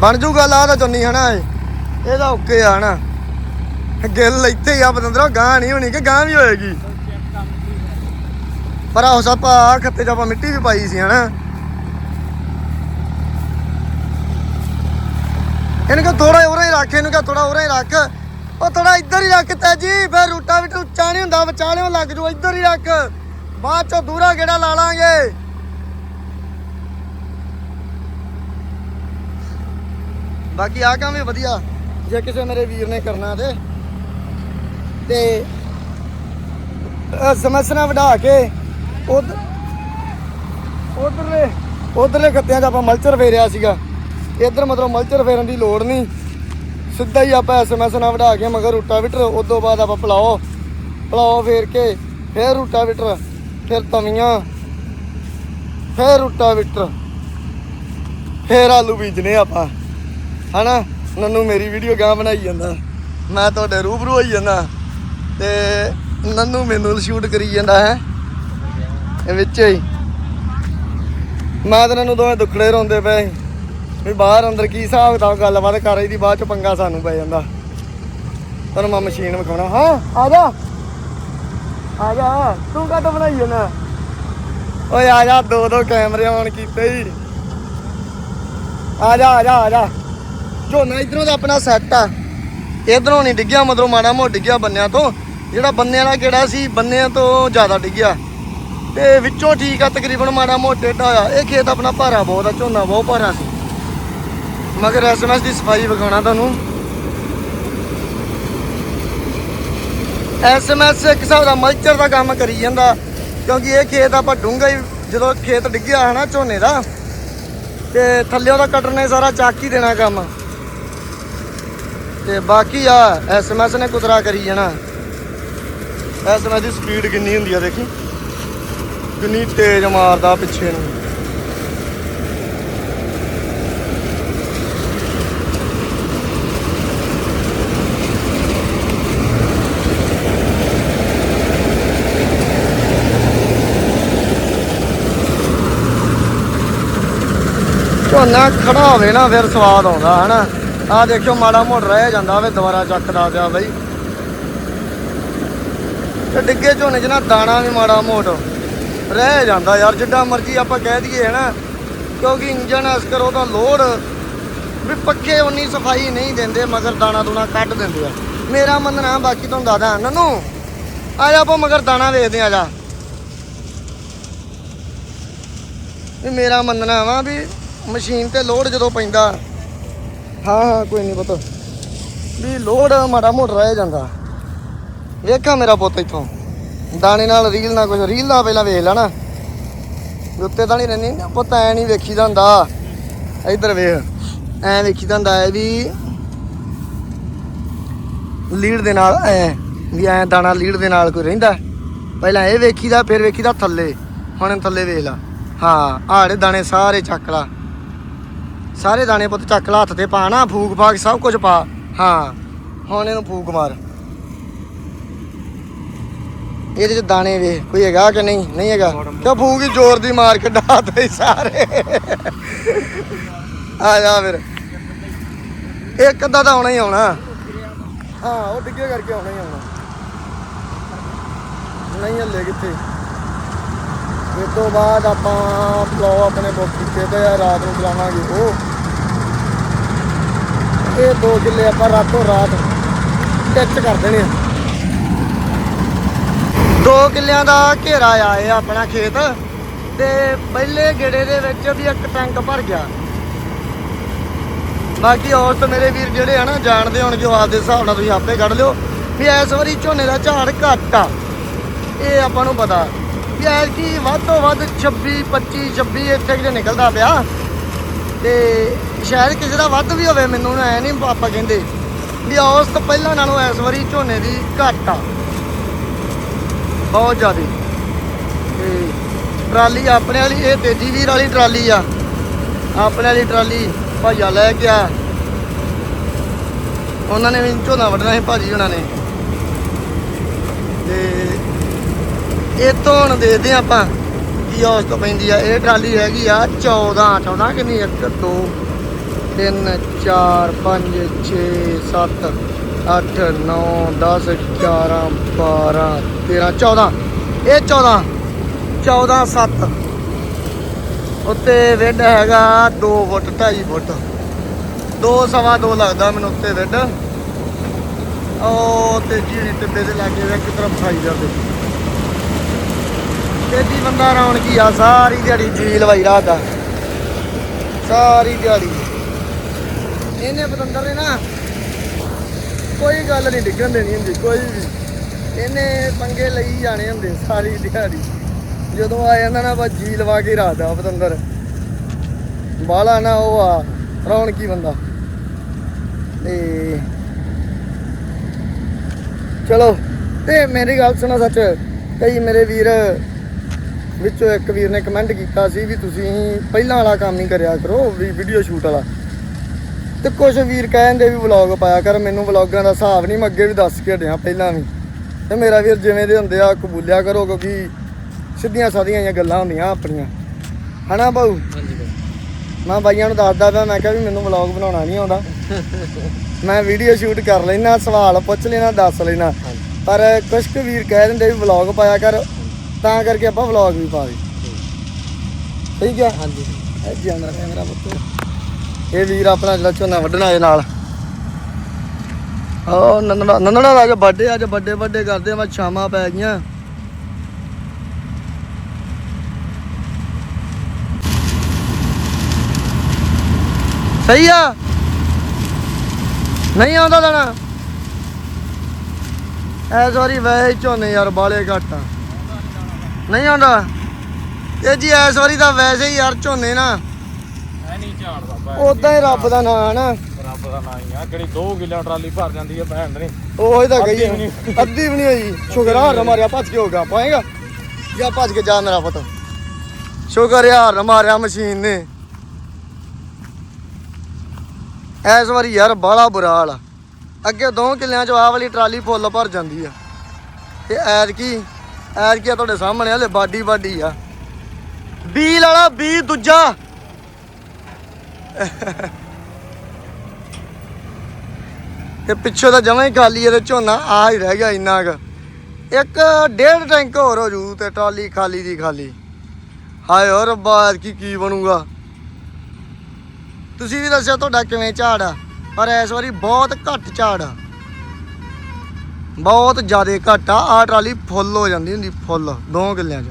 ਬਣ ਜੂਗਾ ਲਾ ਤਾਂ ਚੁੰਨੀ ਹਨਾ ਇਹ? ਇਹਦਾ ਓਕੇ ਆ ਹਨਾ ਗਿੱਲ ਇੱਥੇ ਹੀ ਆ ਬਤੰਦਰਾ ਗਾਂ ਨਹੀਂ ਹੋਣੀ ਕਿ ਗਾਂ ਵੀ ਹੋਏਗੀ। ਪਰ ਆਹ ਸਭ ਆ ਖੱਤੇ 'ਚ ਆਪਾਂ ਮਿੱਟੀ ਵੀ ਪਾਈ ਸੀ, ਹਨਾ। ਇਹਨੂੰ ਕਹ ਥੋੜਾ ਉਰੇ ਹੀ ਰੱਖ, ਇਹਨੂੰ ਕਹ ਥੋੜਾ ਉਰੇ ਹੀ ਰੱਖ। ਉਹ ਥੋੜਾ ਇੱਧਰ ਹੀ ਰੱਖ ਤਾ ਜੀ, ਫਿਰ ਰੂਟਾ ਵੀ ਉੱਚਾ ਨਹੀਂ ਹੁੰਦਾ ਵਿਚਾਲਿਓ ਲੱਗ ਜੂ, ਇੱਧਰ ਹੀ ਰੱਖ। ਬਾਅਦ ਚੋਂ ਦੂਰਾ ਗੇੜਾ ਲਾ ਲਾਂਗੇ। ਬਾਕੀ ਆ ਕੰਮ ਵੀ ਵਧੀਆ। ਜੇ ਕਿਸੇ ਮੇਰੇ ਵੀਰ ਨੇ ਕਰਨਾ ਤੇ ਤੇ ਸਮੈਸਨਾ ਵਢਾ ਕੇ ਉਧ, ਉਧਰਲੇ ਉਧਰਲੇ ਖੱਤਿਆਂ 'ਚ ਆਪਾਂ ਮਲਚਰ ਫੇਰਿਆ ਸੀਗਾ। ਇੱਧਰ ਮਤਲਬ ਮਲਚਰ ਫੇਰਨ ਦੀ ਲੋੜ ਨਹੀਂ। ਸਿੱਧਾ ਹੀ ਆਪਾਂ ਐਸਐਮਐਸ ਨਾਲ ਵਢਾ ਕੇ ਮਗਰ ਰੂਟਾ ਵਿਟਰ ਉਸ ਤੋਂ ਬਾਅਦ ਆਪਾਂ ਪਲਾਓ ਪਲਾਓ ਫੇਰ ਕੇ, ਫੇਰ ਰੂਟਾਵੀਟਰ, ਫਿਰ ਤਵੀਆਂ, ਫੇਰ ਰੂਟਾਵੀਟਰ, ਫੇਰ ਆਲੂ ਬੀਜਨੇ ਆਪਾਂ। ਹਨਾ? ਨੰਨੂ ਮੇਰੀ ਵੀਡੀਓ ਗਾਂ ਬਣਾਈ ਜਾਂਦਾ। ਮੈਂ ਤੁਹਾਡੇ ਰੂਬਰੂ ਹੋਈ ਜਾਂਦਾ। ਤੇ ਨੰਨੂ ਮੈਨੂੰ ਸ਼ੂਟ ਕਰੀ ਜਾਂਦਾ ਹੈ। ਇਹ ਵਿੱਚ ਹੀ। ਮੈਂ ਤੇ ਨੰਨੂ ਦੋਵੇਂ ਦੁੱਖੜੇ ਰੋਂਦੇ ਪਏ ਵੀ ਬਾਹਰ ਅੰਦਰ ਕੀ ਹਿਸਾਬ ਕਿਤਾਬ ਗੱਲਬਾਤ ਕਰ ਰਹੀ ਦੀ ਬਾਅਦ ਚ ਪੰਗਾ ਸਾਨੂੰ ਪੈ ਜਾਂਦਾ। ਤੁਹਾਨੂੰ ਮੈਂ ਮਸ਼ੀਨ ਵਿਖਾਉਣਾ। ਹਾਂ, ਆ ਜਾ। ਆ ਜਾ। ਤੂੰ ਕਦ ਬਣਾਈ ਜਾਂਦਾ। ਓਏ ਆ ਜਾ ਦੋ ਦੋ ਕੈਮਰੇ ਆਨ ਕੀਤੇ ਹੀ। ਆ ਜਾ ਆ ਜਾ ਆ ਜਾ। ਝੋਨਾ ਇਧਰੋਂ ਦਾ ਆਪਣਾ ਸੈੱਟ ਆ। ਇਧਰੋਂ ਨਹੀਂ ਡਿੱਗਿਆ ਮਤਲਬ ਮਾੜਾ ਮੋਟ ਡਿੱਗਿਆ ਬੰਨਿਆਂ ਤੋਂ। ਜਿਹੜਾ ਬੰਨਿਆਂ ਦਾ ਕਿਹੜਾ ਸੀ, ਬੰਨਿਆਂ ਤੋਂ ਜ਼ਿਆਦਾ ਡਿੱਗਿਆ। ਤੇ ਵਿੱਚੋਂ ਠੀਕ ਆ, ਤਕਰੀਬਨ ਮਾੜਾ ਮੋਟ ਟੇਢਾ ਹੋਇਆ ਇਹ ਖੇਤ ਆਪਣਾ ਭਾਰਾ ਬਹੁਤ ਆ, ਝੋਨਾ ਬਹੁਤ ਭਾਰਾ ਸੀ। ਮਗਰ ਐਸਐਮਐਸ ਦੀ ਸਫ਼ਾਈ ਵਿਖਾਉਣਾ ਤੁਹਾਨੂੰ। ਐਸਐਮਐਸ ਇੱਕ ਹਿਸਾਬ ਦਾ ਮਲਚਰ ਦਾ ਕੰਮ ਕਰੀ ਜਾਂਦਾ, ਕਿਉਂਕਿ ਇਹ ਖੇਤ ਆਪਾਂ ਡੂੰਘਾ ਹੀ ਜਦੋਂ ਖੇਤ ਡਿੱਗਿਆ ਹੈ ਨਾ ਝੋਨੇ ਦਾ, ਤੇ ਥੱਲੇ ਉਹਦਾ ਕੱਟਣ ਸਾਰਾ ਚੱਕ ਹੀ ਦੇਣਾ ਕੰਮ। ਤੇ ਬਾਕੀ ਆ ਐਸਐਮਐਸ ਨੇ ਕੁਤਰਾ ਕਰੀ ਜਾਣਾ। ਐਸਐਮਐਸ ਦੀ ਸਪੀਡ ਕਿੰਨੀ ਹੁੰਦੀ ਆ ਦੇਖੀ? ਕਿੰਨੀ ਤੇਜ਼ ਮਾਰਦਾ ਪਿੱਛੇ ਨੂੰ। ਝੋਨਾ ਖੜਾ ਹੋਵੇ ਨਾ, ਫਿਰ ਸਵਾਦ ਆਉਂਦਾ, ਹਨਾ? ਆ ਦੇਖਿਓ ਮਾੜਾ ਮੋੜ ਰਹਿ ਜਾਂਦਾ ਵੇ ਦੁਬਾਰਾ ਚੱਕਦਾ ਪਿਆ ਬਈ। ਤੇ ਡਿੱਗੇ ਝੋਨੇ 'ਚ ਨਾ ਦਾਣਾ ਵੀ ਮਾੜਾ ਮੋਟ ਰਹਿ ਜਾਂਦਾ ਯਾਰ, ਜਿੱਡਾ ਮਰਜ਼ੀ ਆਪਾਂ ਕਹਿ ਦਈਏ ਹਨਾ। ਕਿਉਂਕਿ ਇੰਜਨ ਅਸਕਰ ਉਹਦਾ ਲੋਡ ਵੀ ਪੱਕੇ ਉਨੀ ਸਫ਼ਾਈ ਨਹੀਂ ਦਿੰਦੇ, ਮਗਰ ਦਾਣਾ ਦੂਣਾ ਕੱਢ ਦਿੰਦੇ ਆ। ਮੇਰਾ ਮੰਨਣਾ ਬਾਕੀ ਤੁਹਾਨੂੰ ਦੱਸਦਾ ਨਨੂ, ਆ ਜਾ ਆਪਾਂ ਮਗਰ ਦਾਣਾ ਵੇਖਦੇ ਆ ਜਾ। ਵੀ ਮੇਰਾ ਮੰਨਣਾ ਵਾ ਵੀ ਮਸ਼ੀਨ ਤੇ ਲੋਡ ਜਦੋਂ ਪੈਂਦਾ ਹਾਂ ਹਾਂ, ਕੋਈ ਨਹੀਂ ਪਤਾ। ਵੀ ਲੋਡ ਮਾੜਾ ਮੋਟਾ ਰਹਿ ਜਾਂਦਾ। ਵੇਖਾ ਮੇਰਾ ਪੁੱਤ ਇੱਥੋਂ। ਦਾਣੇ ਨਾਲ ਰੀਲ ਨਾਲ ਕੁਝ ਰੀਲ ਨਾਲ ਪਹਿਲਾਂ ਵੇਖ ਲੈਣਾ। ਵੀ ਉੱਤੇ ਤਾਂ ਨਹੀਂ ਰਹਿੰਦੀ। ਨਾ ਪੁੱਤ, ਐ ਨਹੀਂ ਵੇਖੀਦਾ ਹੁੰਦਾ। ਇੱਧਰ ਵੇਖ, ਐ ਵੇਖੀਦਾ ਹੁੰਦਾ ਹੈ ਵੀ ਲੀਡ ਦੇ ਨਾਲ, ਐ, ਵੀ ਐ ਦਾਣਾ ਲੀਡ ਦੇ ਨਾਲ ਕੋਈ ਰਹਿੰਦਾ। ਪਹਿਲਾਂ ਇਹ ਵੇਖੀਦਾ, ਫਿਰ ਵੇਖੀਦਾ ਥੱਲੇ। ਹੁਣ ਇਹਨੂੰ ਥੱਲੇ ਵੇਖ ਲਾ। ਹਾਂ ਆੜੇ ਦਾਣੇ ਸਾਰੇ ਚੱਕ ਲਾ। ਸਾਰੇ ਦਾਣੇ ਪੁੱਤ ਚੱਕ ਲਾ, ਹੱਥ ਤੇ ਪਾ ਨਾ, ਫੂਕ ਫਾਕ ਸਭ ਕੁਝ ਪਾ। ਹਾਂ, ਹੁਣ ਇਹਨੂੰ ਫੂਕ ਮਾਰ। ਇਹਦੇ ਚ ਦਾਣੇ ਵੇ ਕੋਈ ਹੈਗਾ ਕਿ ਨਹੀਂ? ਨਹੀਂ ਹੈਗਾ? ਕਿਉਂ ਫੂਕ ਹੀ ਜ਼ੋਰ ਦੀ ਮਾਰ ਕੇ ਡਾਤੇ ਸਾਰੇ। ਆ ਜਾ ਫਿਰ। ਇੱਕ ਅੱਧਾ ਤਾਂ ਆਉਣਾ ਹੀ ਆਉਣਾ। ਹਾਂ, ਉਹ ਡਿੱਗੇ ਕਰਕੇ ਆਉਣਾ ਹੀ ਆਉਣਾ। ਨਹੀਂ ਹੱਲੇ ਕਿੱਥੇ? ਇਸ ਤੋਂ ਬਾਅਦ ਆਪਾਂ ਪਲਾਓ ਆਪਣੇ ਬੁੱਕ ਕੀਤੇ ਤੇ ਆ ਰਾਤ ਨੂੰ ਚਲਾਵਾਂਗੇ ਉਹ। ਇਹ ਦੋ ਕਿੱਲੇ ਆਪਾਂ ਰਾਤੋਂ ਰਾਤ ਟਿੱਚ ਕਰ ਦੇਣੇ ਆ। ਦੋ ਕਿੱਲਿਆਂ ਦਾ ਘੇਰਾ ਆ ਇਹ ਆਪਣਾ ਖੇਤ। ਤੇ ਪਹਿਲੇ ਗੇੜੇ ਦੇ ਵਿੱਚ ਵੀ ਇੱਕ ਟੈਂਕ ਭਰ ਗਿਆ। ਬਾਕੀ ਔਰਤ ਮੇਰੇ ਵੀਰ ਜਿਹੜੇ ਆ ਨਾ, ਜਾਣਦੇ ਹੋਣਗੇ ਉਹ ਆਪਦੇ ਹਿਸਾਬ ਨਾਲ ਤੁਸੀਂ ਆਪੇ ਕੱਢ ਲਿਓ। ਵੀ ਇਸ ਵਾਰੀ ਝੋਨੇ ਦਾ ਝਾੜ ਘੱਟ ਆ। ਇਹ ਆਪਾਂ ਨੂੰ ਪਤਾ। ਵੀ ਐਤਕੀ ਵੱਧ ਤੋਂ ਵੱਧ 26 25 26 ਇੱਥੇ ਕਿਤੇ ਨਿਕਲਦਾ ਪਿਆ। ਤੇ ਸ਼ਾਇਦ ਕਿਸੇ ਦਾ ਵੱਧ ਵੀ ਹੋਵੇ, ਮੈਨੂੰ ਐ ਨਹੀਂ ਆਪਾਂ ਕਹਿੰਦੇ। ਵੀ ਉਸ ਤੋਂ ਪਹਿਲਾਂ ਨਾਲੋਂ ਇਸ ਵਾਰੀ ਝੋਨੇ ਦੀ ਘੱਟ ਆ। ਬਹੁਤ ਜ਼ਿਆਦਾ। ਤੇ ਟਰਾਲੀ ਆਪਣੇ ਵਾਲੀ, ਇਹ ਤੇਜੀ ਵੀਰ ਵਾਲੀ ਟਰਾਲੀ ਆ। ਆਪਣੇ ਵਾਲੀ ਟਰਾਲੀ ਭਾਈਆ ਲੈ ਗਿਆ ਉਹਨਾਂ ਨੇ ਵੀ ਝੋਨਾ ਵੱਢਣਾ ਸੀ, ਭਾਜੀ ਉਹਨਾਂ ਨੇ। ਤੇ ਇਹ ਧੋਣ ਹੁਣ ਦੇਖਦੇ ਆਪਾਂ। ਕੀ ਔਸਤ ਪੈਂਦੀ ਆ? ਇਹ ਟਰਾਲੀ ਹੈਗੀ ਆ 14 14 ਕਿੰਨੀ 1 2 3 4 5 6 7 8 9 10 11 12 13 14 ਇਹ 14 14 7 ਉੱਤੇ ਵਿੱਡ ਹੈਗਾ 2 ਫੁੱਟ 2.5 ਫੁੱਟ। 2 ਸਵਾ 2 ਲੱਗਦਾ ਮੈਨੂੰ ਉੱਤੇ ਵਿੱਡ। ਉਹ ਤੇ ਜਿਹੜੀ ਟਿੱਬੇ ਦੇ ਲਾਗੇ ਵੇ ਕਿਸ ਤਰ੍ਹਾਂ ਖਾਈ ਜਾਂਦੇ। ਤੇਜੀ ਬੰਦਾ ਰੌਣਕੀ ਆ, ਸਾਰੀ ਦਿਹਾੜੀ ਜੀ ਲਵਾਈ ਰਾਤ ਦਾ ਸਾਰੀ ਦਿਹਾੜੀ। ਇਹਨੇ ਪਤੰਦਰ ਨੇ ਨਾ ਕੋਈ ਗੱਲ ਨਹੀਂ ਡਿੱਗਣ ਦੇਣੀ ਹੁੰਦੀ, ਕੋਈ ਵੀ। ਇਹਨੇ ਪੰਗੇ ਲਈ ਜਾਣੇ ਹੁੰਦੇ ਸਾਰੀ ਦਿਹਾੜੀ। ਜਦੋਂ ਆ ਜਾਂਦਾ ਨਾ ਬਸ ਜੀ ਲਵਾ ਕੇ ਰੱਖਦਾ ਪਤੰਦਰ। ਬਾਲਾ ਨਾ ਉਹ ਆ, ਰੌਣਕੀ ਬੰਦਾ। ਤੇ ਚਲੋ, ਤੇ ਮੇਰੀ ਗੱਲ ਸੁਣੋ ਸੱਚ। ਕਈ ਮੇਰੇ ਵੀਰ ਵਿੱਚੋਂ ਇੱਕ ਵੀਰ ਨੇ ਕਮੈਂਟ ਕੀਤਾ ਸੀ ਵੀ ਤੁਸੀਂ ਪਹਿਲਾਂ ਵਾਲਾ ਕੰਮ ਨਹੀਂ ਕਰਿਆ ਕਰੋ ਵੀ ਵੀਡੀਓ ਸ਼ੂਟ ਵਾਲਾ। ਤੇ ਕੁਝ ਵੀਰ ਕਹਿੰਦੇ ਵੀ ਵਲੌਗ ਪਾਇਆ ਕਰ ਮੈਨੂੰ ਵਲੌਗਾਂ ਦਾ ਹਿਸਾਬ ਨਹੀਂ ਮੈਂ ਅੱਗੇ ਵੀ ਦੱਸ ਕੇ ਹਟਿਆ ਪਹਿਲਾਂ ਵੀ। ਤੇ ਮੇਰਾ ਵੀਰ ਜਿਵੇਂ ਦੇ ਹੁੰਦੇ ਆ ਕਬੂਲਿਆ ਕਰੋ ਕਿਉਂਕਿ ਸਿੱਧੀਆਂ ਸਾਦੀਆਂ ਜਿਹੀਆਂ ਗੱਲਾਂ ਹੁੰਦੀਆਂ ਆਪਣੀਆਂ। ਹਨਾ ਬਾਊ ਹਾਂਜੀ ਮੈਂ ਬਾਈਆਂ ਨੂੰ ਦੱਸਦਾ ਪਿਆ ਮੈਂ ਕਿਹਾ ਵੀ ਮੈਨੂੰ ਵਲੌਗ ਬਣਾਉਣਾ ਨਹੀਂ ਆਉਂਦਾ। ਮੈਂ ਵੀਡੀਓ ਸ਼ੂਟ ਕਰ ਲੈਣਾ ਸਵਾਲ ਪੁੱਛ ਲੈਣਾ ਦੱਸ ਲੈਣਾ ਪਰ ਕੁਝ ਕੁ ਵੀਰ ਕਹਿ ਦਿੰਦੇ ਵੀ ਵਲੌਗ ਪਾਇਆ ਕਰ ਤਾਂ ਕਰਕੇ ਆਪਾਂ ਵਲੌਗ ਵੀ ਪਾ ਲਈ ਠੀਕ ਹੈ? ਹਾਂਜੀ। ਇਹ ਜਾਂਦਾ ਰਿਹਾ ਮੇਰਾ ਪੁੱਤ। ਇਹ ਵੀਰ ਆਪਣਾ ਜਿਹੜਾ ਝੋਨਾ ਵੱਢਣਾ ਦੇ ਨਾਲ। ਉਹ ਨੰਨੜਾ ਨੰਨੜਾ ਦਾ ਅੱਜ ਬਰਥਡੇ ਅੱਜ ਵੱਡੇ ਵੱਡੇ ਕਰਦੇ ਆ ਮੈਂ ਸ਼ਾਮਾਂ ਪੈ ਗਈਆਂ। ਸਹੀ ਆ? ਨਹੀਂ ਆਉਂਦਾ ਦਾਣਾ ਐ ਸੌਰੀ ਵੈਸੇ ਝੋਨੇ ਯਾਰ ਬਾਲੇ ਘੱਟ ਨਹੀਂ ਆਉਂਦਾ। ਇਹ ਜੀ ਐਸ ਵਾਰੀ ਤਾਂ ਵੈਸੇ ਹੀ ਯਾਰ ਝੋਨੇ ਨਾ। ਐ ਨਹੀਂ ਝਾੜ ਬਾਬਾ ਉਦਾਂ ਹੀ ਰੱਬ ਦਾ ਨਾਂ ਹੈ ਨਾ। ਰੱਬ ਦਾ ਨਾਂ ਹੀ ਆ। ਕਿਹੜੀ 2 ਕਿਲੋ ਟਰਾਲੀ ਭਰ ਜਾਂਦੀ ਆ ਭੈਣ ਨੇ ਉਹ ਹੀ ਤਾਂ ਅੱਧੀ ਗਈ ਵੀ ਅੱਧੀ ਵੀ ਨਹੀਂ ਹੋਈ। ਸ਼ੁਕਰ ਆ ਹਰ ਮਾਰਿਆ ਭੱਜ ਕੇ ਹੋ ਗਿਆ ਪਾਏਗਾ ਜਾ ਭੱਜ ਕੇ ਜਾ ਮੇਰਾ ਪੁੱਤ। ਸ਼ੁਕਰ ਮਾਰਿਆ ਮਸ਼ੀਨ ਨੇ। ਐਸ ਵਾਰੀ ਯਾਰ ਬਾਲਾ ਬੁਰਾ ਹਾਲ ਆ। ਅੱਗੇ ਦੋ ਕਿੱਲਿਆਂ ਚ ਆਹ ਵਾਲੀ ਟਰਾਲੀ ਫੁੱਲ ਭਰ ਜਾਂਦੀ ਆ। ਤੇ ਐਤਕੀ ਐਤਕੀ ਆ ਤੁਹਾਡੇ ਸਾਹਮਣੇ ਹਲੇ ਬਾਡੀ ਬਾਡੀ ਆ। ਬੀਲ ਵਾਲਾ ਬੀ ਦੂਜਾ। ਤੇ ਪਿੱਛੋਂ ਤਾਂ ਜਮਾਂ ਹੀ ਖਾਲੀ ਹੈ ਤੇ ਝੋਨਾ ਆ ਹੀ ਰਹਿ ਗਿਆ ਇੰਨਾ ਕੁ। ਇੱਕ ਡੇਢ ਟੈਂਕ ਹੋਰ ਹੋ ਜੂ ਤੇ ਟਰਾਲੀ ਖਾਲੀ ਦੀ ਖਾਲੀ। ਹਾਏ ਓ ਰੱਬਾ ਕੀ ਕੀ ਬਣੂਗਾ? ਤੁਸੀਂ ਵੀ ਦੱਸਿਆ ਤੁਹਾਡਾ ਕਿਵੇਂ ਝਾੜ ਆ, ਪਰ ਇਸ ਵਾਰੀ ਬਹੁਤ ਘੱਟ ਝਾੜ ਆ। ਬਹੁਤ ਜ਼ਿਆਦਾ ਘੱਟ ਆ। ਆ ਟਰਾਲੀ ਫੁੱਲ ਹੋ ਜਾਂਦੀ ਹੁੰਦੀ, ਫੁੱਲ, ਦੋ ਕਿੱਲਿਆਂ 'ਚ।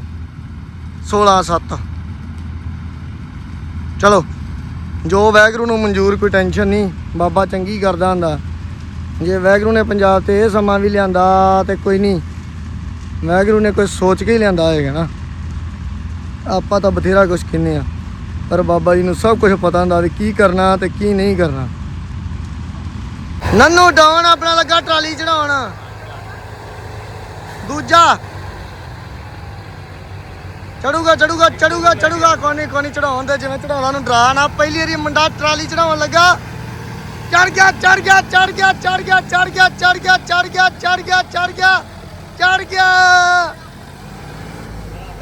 16 7 ਚਲੋ, ਜੋ ਵੈਗਰੂ ਨੂੰ ਮਨਜ਼ੂਰ ਕੋਈ ਟੈਨਸ਼ਨ ਨਹੀਂ, ਬਾਬਾ ਚੰਗੀ ਕਰਦਾ ਹੁੰਦਾ। ਜੇ ਵੈਗਰੂ ਨੇ ਪੰਜਾਬ ਤੇ ਇਹ ਸਮਾਂ ਵੀ ਲਿਆਂਦਾ ਤੇ ਕੋਈ ਨਹੀਂ। ਵੈਗਰੂ ਨੇ ਕੋਈ ਸੋਚ ਕੇ ਹੀ ਲਿਆਂਦਾ ਹੋਏਗਾ ਨਾ। ਆਪਾਂ ਤਾਂ ਬਥੇਰਾ ਕੁਝ ਕਹਿੰਦੇ ਆ ਪਰ ਬਾਬਾ ਜੀ ਨੂੰ ਸਭ ਕੁਝ ਪਤਾ ਹੁੰਦਾ ਵੀ ਕੀ ਕਰਨਾ ਤੇ ਕੀ ਨਹੀਂ ਕਰਨਾ। ਨੰਨੂ ਡਾਉਣ ਆਪਣਾ ਲੱਗਾ ਟਰਾਲੀ ਚੜਾਉਣ। ਦੂਜਾ। ਚੜੂਗਾ ਚੜੂਗਾ ਚੜੂਗਾ ਚੜੂਗਾ। ਕੋਣੀ ਕੋਣੀ ਚੜਾਉਣ ਦੇ, ਜਿਵੇਂ ਚੜਾਉਣਾ ਨੂੰ ਡਰਾ ਨਾ। ਪਹਿਲੀ ਵਾਰੀ ਮੁੰਡਾ ਟਰਾਲੀ ਚੜਾਉਣ ਲੱਗਾ। ਚੜ ਗਿਆ ਚੜ ਗਿਆ ਚੜ ਗਿਆ ਚੜ ਗਿਆ ਚੜ ਗਿਆ ਚੜ ਗਿਆ ਚੜ ਗਿਆ ਚੜ ਗਿਆ ਚੜ ਗਿਆ ਚੜ ਗਿਆ।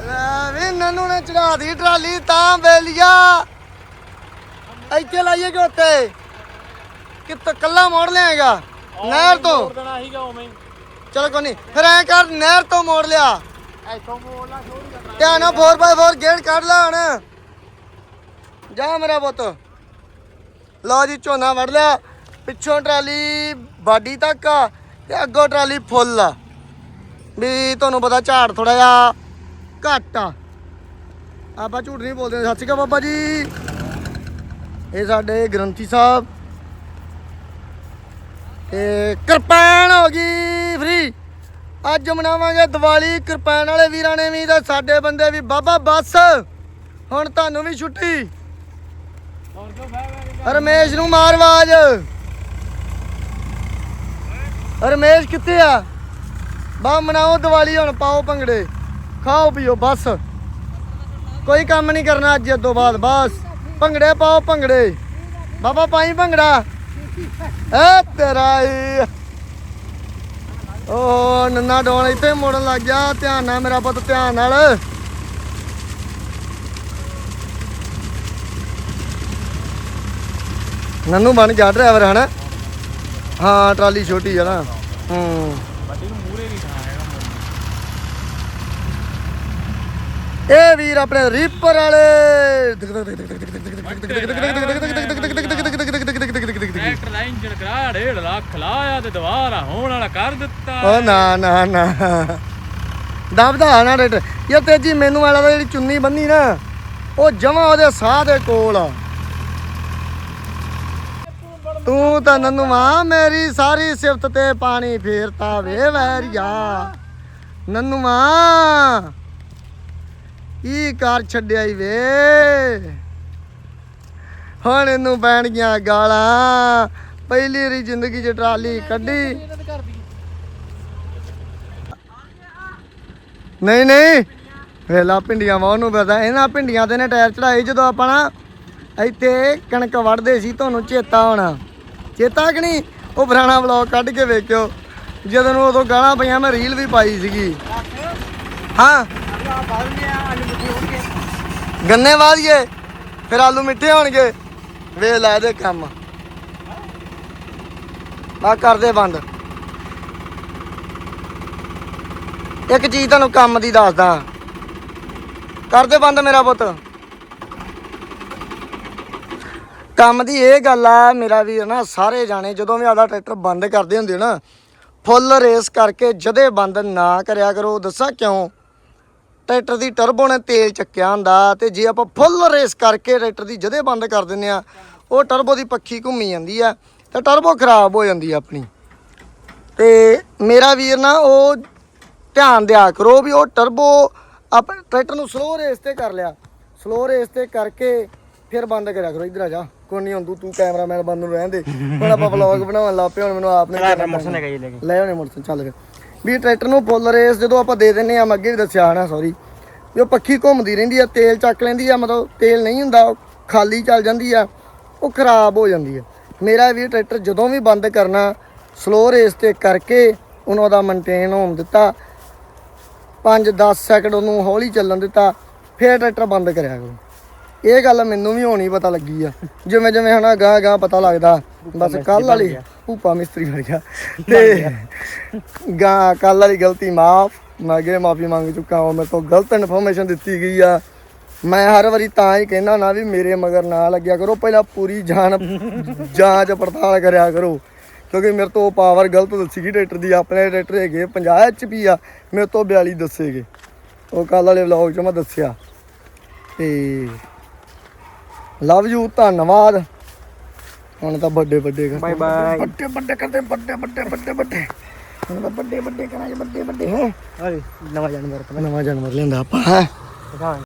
ਲੈ ਨਨੂ ਨੇ ਚੜਾ ਦੀ ਟਰਾਲੀ, ਤਾਂ ਬੇਲੀਆ। ਇੱਥੇ ਲਾਈਏ ਕਿ ਉੱਤੇ ਕਿੱਥੇ ਕੱਲਾ ਮੋੜ ਲਿਆਏਗਾ? ਨਹਿਰ ਤੋਂ? ਦੇਣਾ ਸੀਗਾ ਉਵੇਂ ਚਲ ਕੋਈ ਨਹੀਂ ਫਿਰ ਐ ਕਰ ਨਹਿਰ ਤੋਂ ਮੋੜ ਲਿਆ। ਐਥੋਂ ਮੋੜਨਾ ਸ਼ੁਰੂ ਕਰਨਾ। ਧਿਆਨ ਨਾਲ 4x4 ਗੇਟ ਕੱਢ ਲੈ ਹੁਣ। ਜਾ ਮੇਰਾ ਪੁੱਤ। ਲਓ ਜੀ ਝੋਨਾ ਵੜ ਲਿਆ। ਪਿੱਛੋਂ ਟਰਾਲੀ ਬਾਡੀ ਤੱਕ ਆ ਤੇ ਅੱਗੋਂ ਟਰਾਲੀ ਫੁੱਲ ਆ। ਵੀ ਤੁਹਾਨੂੰ ਪਤਾ ਝਾੜ ਥੋੜਾ ਜਿਹਾ ਘੱਟ ਆ। ਆਪਾਂ ਝੂਠ ਨਹੀਂ ਬੋਲਦੇ ਸਤਿ ਸ਼੍ਰੀ ਅਕਾਲ ਬਾਬਾ ਜੀ। ਇਹ ਸਾਡੇ ਗ੍ਰੰਥੀ ਸਾਹਿਬ। ਤੇ ਕਿਰਪਾਨ ਹੋ ਗਈ ਫ੍ਰੀ ਅੱਜ ਮਨਾਵਾਂਗੇ ਦੀਵਾਲੀ। ਕਿਰਪਾਨ ਵਾਲੇ ਵੀਰਾਂ ਨੇ ਵੀ ਤੇ ਸਾਡੇ ਬੰਦੇ ਵੀ। ਬਾਬਾ ਬੱਸ, ਹੁਣ ਤੁਹਾਨੂੰ ਵੀ ਛੁੱਟੀ। ਰਮੇਸ਼ ਨੂੰ ਮਾਰ ਆਵਾਜ਼। ਰਮੇਸ਼ ਕਿੱਥੇ ਆ? ਬਾ, ਮਨਾਓ ਦੀਵਾਲੀ ਹੁਣ, ਪਾਓ ਭੰਗੜੇ। ਖਾਓ ਪੀਓ, ਬਸ। ਕੋਈ ਕੰਮ ਨਹੀਂ ਕਰਨਾ ਅੱਜ ਤੋਂ ਬਾਅਦ, ਬਸ। ਭੰਗੜੇ ਪਾਓ, ਭੰਗੜੇ। ਬਾਬਾ, ਪਾਈ ਭੰਗੜਾ। ਐ ਤੇਰਾ ਹੀ। ਓ ਨੰਨਾ ਡੋਣ ਇੱਥੇ ਮੋੜਨ ਲੱਗ ਗਿਆ। ਧਿਆਨ ਨਾਲ ਮੇਰਾ ਪੁੱਤ, ਧਿਆਨ ਨਾਲ। ਨੰਨੂ ਬਣ ਜਾ ਡਰਾਈਵਰ ਹਨਾ। ਹਾਂ, ਟਰਾਲੀ ਛੋਟੀ ਆ ਨਾ। ਹੂੰ। ਇਹ ਵੀਰ ਆਪਣੇ ਰੀਪਰ ਵਾਲੇ। ਟਰੈਕਟਰ ਦਾ ਇੰਜਨ ਕਰਾ 1.5 ਲੱਖ ਲਾਇਆ ਤੇ ਦੁਬਾਰਾ ਹੋਣ ਵਾਲਾ ਕਰ ਦਿੱਤਾ। ਓ ਨਾ ਨਾ ਨਾ। ਦਬਦਾ ਨਾ ਰੇਟ ਇਹ ਤੇਜੀ ਮੈਨੂੰ ਵਾਲਾ ਦਾ ਜਿਹੜੀ ਚੁੰਨੀ ਬੰਨੀ ਨਾ ਉਹ ਜਮਾ ਉਹਦੇ ਸਾਹ ਦੇ ਕੋਲ ਆ। ਤੂੰ ਤਾਂ ਨੰਨੂ ਮਾਂ ਮੇਰੀ ਸਾਰੀ ਸਿਫਤ ਤੇ ਪਾਣੀ ਫੇਰਤਾ ਵੇ ਵੈਰੀਆ। ਨੰਨੂਆ ਕੀ ਕਰ ਛੱਡਿਆ ਈ ਵੇ। ਹੁਣ ਇਹਨੂੰ ਪੈਣ ਗਾਲਾਂ। ਪਹਿਲੀ ਵਾਰੀ ਜ਼ਿੰਦਗੀ 'ਚ ਟਰਾਲੀ ਕੱਢੀ। ਨਹੀਂ ਨਹੀਂ। ਵੇਲਾ ਪਿੰਡੀਆਂ ਵਾ ਉਹਨੂੰ ਪਤਾ ਇਹਨਾਂ ਪਿੰਡੀਆਂ ਤੇ ਨੇ ਟਾਇਰ ਚੜਾਏ ਜਦੋਂ ਆਪਾਂ ਨਾ ਇੱਥੇ ਕਣਕ ਵੜਦੇ ਸੀ, ਤੁਹਾਨੂੰ ਚੇਤਾ ਹੋਣਾ। ਚੇਤਾ ਕਿ ਨਹੀਂ? ਉਹ ਪੁਰਾਣਾ ਵਲੌਗ ਕੱਢ ਕੇ ਵੇਖਿਓ। ਜਦੋਂ ਨੂੰ ਉਦੋਂ ਗਾਲਾਂ ਪਈਆਂ, ਮੈਂ ਰੀਲ ਵੀ ਪਾਈ ਸੀਗੀ। ਹਾਂ। ਗੰਨੇ ਵਾਲੀਏ, ਫਿਰ ਆਲੂ ਮਿੱਠੇ ਹੋਣਗੇ। ਵੇ ਲੈ ਦੇ ਕੰਮ। ਆ ਕਰਦੇ ਬੰਦ। ਇੱਕ ਚੀਜ਼ ਤੁਹਾਨੂੰ ਕੰਮ ਦੀ ਦੱਸਦਾ। ਕਰਦੇ ਬੰਦ ਮੇਰਾ ਪੁੱਤ। ਕੰਮ ਦੀ ਇਹ ਗੱਲ ਆ, ਮੇਰਾ ਵੀ ਨਾ ਸਾਰੇ ਜਾਣੇ ਜਦੋਂ ਵੀ ਆਦਾ ਟਰੈਕਟਰ ਬੰਦ ਕਰਦੇ ਹੁੰਦੇ ਨਾ, ਫੁੱਲ ਰੇਸ ਕਰਕੇ ਜਦੇ ਬੰਦ ਨਾ ਕਰਿਆ ਕਰੋ, ਦੱਸਾਂ ਕਿਉਂ? ਟਰੈਕਟਰ ਦੀ ਟਰਬੋ ਨੇ ਤੇਲ ਚੱਕਿਆ ਹੁੰਦਾ ਤੇ ਜੇ ਆਪਾਂ ਫੁੱਲ ਰੇਸ ਕਰਕੇ ਟਰੈਕਟਰ ਦੀ ਜਦੇ ਬੰਦ ਕਰ ਦਿੰਦੇ ਆ ਉਹ ਟਰਬੋ ਦੀ ਪੱਖੀ ਘੁੰਮੀ ਜਾਂਦੀ ਆ ਤੇ ਟਰਬੋ ਖਰਾਬ ਹੋ ਜਾਂਦੀ ਆ ਆਪਣੀ। ਤੇ ਮੇਰਾ ਵੀਰ ਨਾ ਉਹ ਧਿਆਨ ਦਿਆ ਕਰੋ ਵੀ ਉਹ ਟਰਬੋ ਆਪ ਟਰੈਕਟਰ ਨੂੰ ਸਲੋ ਰੇਸ ਤੇ ਕਰ ਲਿਆ। ਸਲੋ ਰੇਸ ਤੇ ਕਰਕੇ ਫਿਰ ਬੰਦ ਕਰਿਆ ਕਰੋ ਇਧਰ ਆ ਜਾ। ਕੋਈ ਨਹੀਂ ਹੁੰਦੂ ਤੂੰ ਕੈਮਰਾਮੈਨ ਬੰਦ ਨੂੰ ਰਹਿਣ ਦੇ। ਹੁਣ ਆਪਾਂ ਵਲੌਗ ਬਣਾਉਣ ਲੱਗ ਪਏ ਹੁਣ ਮੈਨੂੰ ਆਪ ਨੇ ਲੈ ਆਉਣੇ ਮੋਟਰਸਾਈਕਲ ਚੱਲ ਫਿਰ। ਵੀ ਟਰੈਕਟਰ ਨੂੰ ਫੁੱਲ ਰੇਸ ਜਦੋਂ ਆਪਾਂ ਦੇ ਦਿੰਨੇ ਆ ਮੈਂ ਅੱਗੇ ਵੀ ਦੱਸਿਆ ਹਨਾ ਸੌਰੀ ਵੀ ਉਹ ਪੱਖੀ ਘੁੰਮਦੀ ਰਹਿੰਦੀ ਆ, ਤੇਲ ਚੱਕ ਲੈਂਦੀ ਆ, ਮਤਲਬ ਤੇਲ ਨਹੀਂ ਹੁੰਦਾ, ਉਹ ਖਾਲੀ ਚੱਲ ਜਾਂਦੀ ਆ, ਉਹ ਖਰਾਬ ਹੋ ਜਾਂਦੀ ਆ। ਮੇਰਾ ਵੀ ਟਰੈਕਟਰ ਜਦੋਂ ਵੀ ਬੰਦ ਕਰਨਾ ਸਲੋ ਰੇਸ ਤੇ ਕਰਕੇ ਉਹਨੂੰ ਉਹਦਾ ਮੇਨਟੇਨ ਹੋਣ ਦਿੱਤਾ 5-10 ਸੈਕਿੰਡ ਉਹਨੂੰ ਹੌਲੀ ਚੱਲਣ ਦਿੱਤਾ, ਫਿਰ ਟਰੈਕਟਰ ਬੰਦ ਕਰਿਆ ਕਰੋ। ਇਹ ਗੱਲ ਮੈਨੂੰ ਵੀ ਹੋਣੀ ਪਤਾ ਲੱਗੀ ਆ। ਜਿਵੇਂ ਜਿਵੇਂ ਹਨਾ ਗਾਂ ਗਾਂ ਪਤਾ ਲੱਗਦਾ ਬਸ ਕੱਲ ਵਾਲੀ ਭੂਪਾ ਮਿਸਤਰੀ ਬਣ ਗਿਆ। ਤੇ ਗਾਂ ਕੱਲ ਵਾਲੀ ਗਲਤੀ ਮਾਫ ਮੈਂ ਅੱਗੇ ਮਾਫੀ ਮੰਗ ਚੁੱਕਾ ਹਾਂ ਮੇਰੇ ਤੋਂ ਗਲਤ ਇਨਫੋਰਮੇਸ਼ਨ ਦਿੱਤੀ ਗਈ ਆ। ਮੈਂ ਹਰ ਵਾਰੀ ਤਾਂ ਹੀ ਕਹਿਣਾ ਨਾ ਵੀ ਮੇਰੇ ਮਗਰ ਨਾ ਲੱਗਿਆ ਕਰੋ ਪਹਿਲਾਂ ਪੂਰੀ ਜਾਨ ਜਾਂਚ ਪੜਤਾਲ ਕਰਿਆ ਕਰੋ। ਕਿਉਂਕਿ ਮੇਰੇ ਤੋਂ ਪਾਵਰ ਗਲਤ ਦੱਸੀ ਗਈ ਟਰੈਕਟਰ ਦੀ ਆਪਣੇ ਟਰੈਕਟਰ ਹੈਗੇ 50 ਐਚਪੀ ਆ ਮੇਰੇ ਤੋਂ 42 ਦੱਸੇਗੇ ਉਹ ਕੱਲ ਵਾਲੇ ਵਲੌਗ 'ਚ ਮੈਂ ਦੱਸਿਆ। ਤੇ ਲਵ ਯੂ ਧੰਨਵਾਦ। ਹੁਣ ਤਾਂ ਵੱਡੇ ਵੱਡੇ ਬਾਏ ਬਾਏ ਵੱਡੇ ਵੱਡੇ ਕਰਦੇ ਵੱਡੇ ਵੱਡੇ ਵੱਡੇ ਵੱਡੇ। ਹੁਣ ਤਾਂ ਵੱਡੇ ਵੱਡੇ ਕਰਾਂਗੇ ਵੱਡੇ ਵੱਡੇ ਹੈ। ਨਵਾਂ ਜਾਨਵਰ ਨਵਾਂ ਜਾਨਵਰ ਲੈਂਦਾ ਆਪਾਂ ਹੈਂ।